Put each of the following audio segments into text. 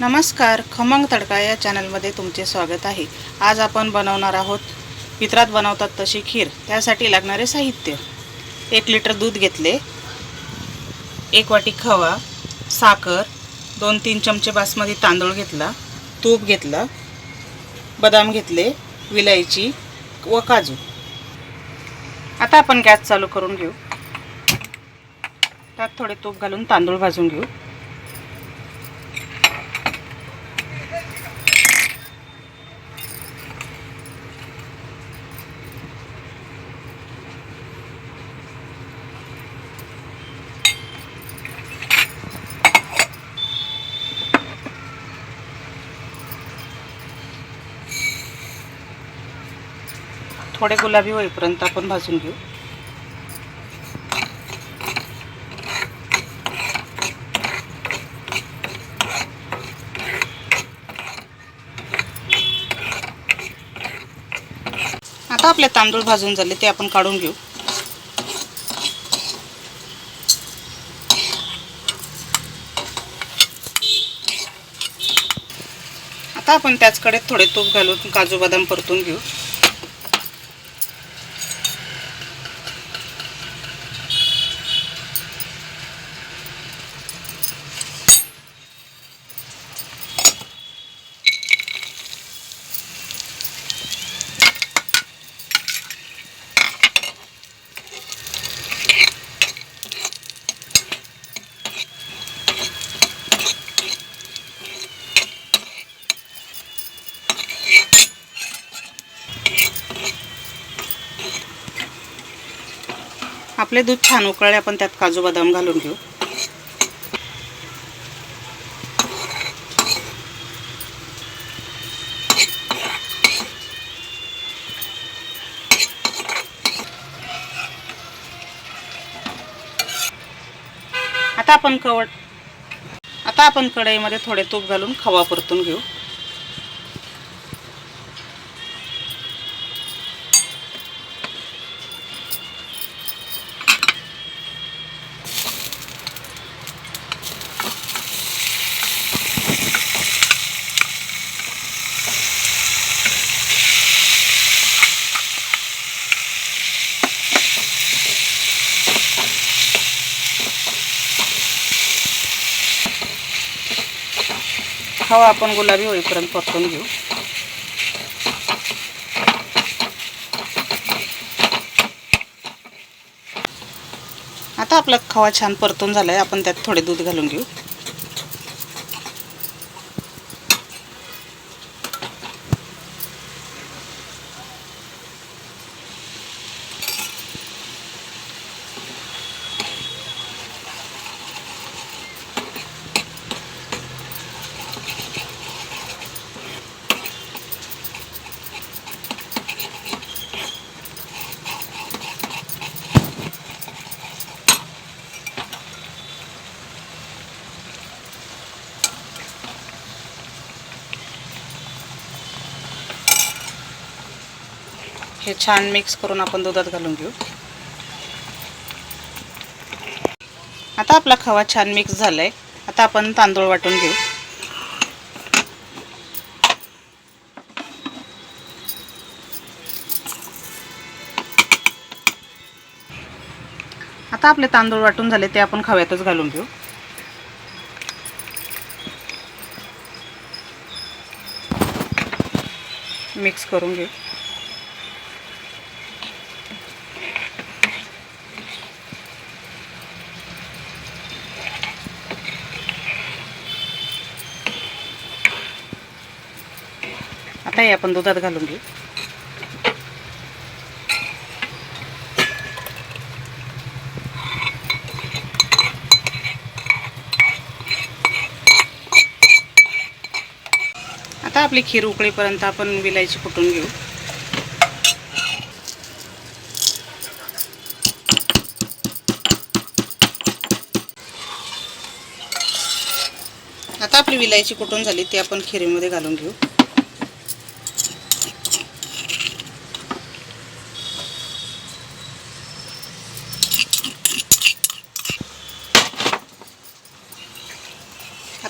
नमस्कार खमंग तडका या चॅनलमध्ये तुमचे स्वागत आहे. आज आपण बनवणार आहोत पित्रात बनवतात तशी खीर त्यासाठी लागणारे साहित्य. एक लिटर दूध घेतले एक वाटी खवा साखर दोन तीन चमचे बासमती तांदूळ घेतला तूप घेतलं बदाम घेतले विलायची व काजू. आता आपण गॅस चालू करून घेऊ. त्यात थोडे तूप घालून तांदूळ भाजून घेऊ. थोडे गुलाबी होईपर्यंत आपण भाजून घेऊ. आता आपले तांदूळ भाजून झाले ते आपण काढून घेऊ. आता आपण त्याचकडे थोडे तूप घालून काजू बदाम परतून घेऊ. आपले दूध छान उकळले आपण त्यात काजू बदाम घालून घेऊ. आता आपण कवड आता आपण कढईमध्ये थोडे तूप घालून खवा परतून घेऊ. खवा आपण गुलाबी होईपर्यंत परतून घेऊ. आता आपला खवा छान परतून झाला आहे आपण त्यात थोडे दूध घालून घेऊ. हे छान मिक्स करून आपण दुधात घालून घेऊ. आता आपला खवा छान मिक्स झालाय. आता आपण तांदूळ वाटून घेऊ. आता आपले तांदूळ वाटून झाले ते आपण खव्यातच घालून घेऊ. मिक्स करून घेऊ. आता हे आपण दुधात घालून घेऊ. आता आपली खीर उकळीपर्यंत आपण विलायची कुटून घेऊ. आता आपली विलायची कुटून झाली ती आपण खिरीमध्ये घालून घेऊ.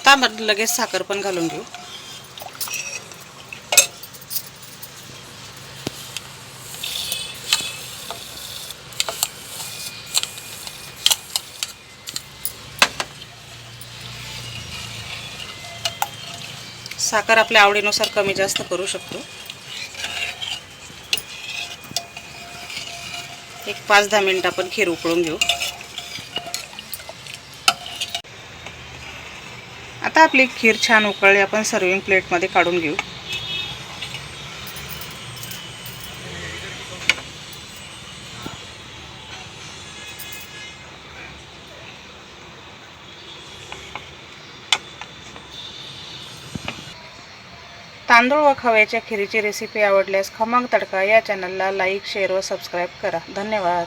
आता लगेच साखर पण घालून घेऊ. साखर आपल्या आवडीनुसार कमी जास्त करू शकतो. एक पाच दहा मिनिट आपण खीर उकळून घेऊ. आता आपली खीर छान उकळली आपण सर्विंग प्लेटमध्ये काढून घेऊ. तांदूळ व खव्याच्या खिरीची रेसिपी आवडल्यास खमंग तडका या चॅनलला लाईक शेअर व सबस्क्राईब करा. धन्यवाद.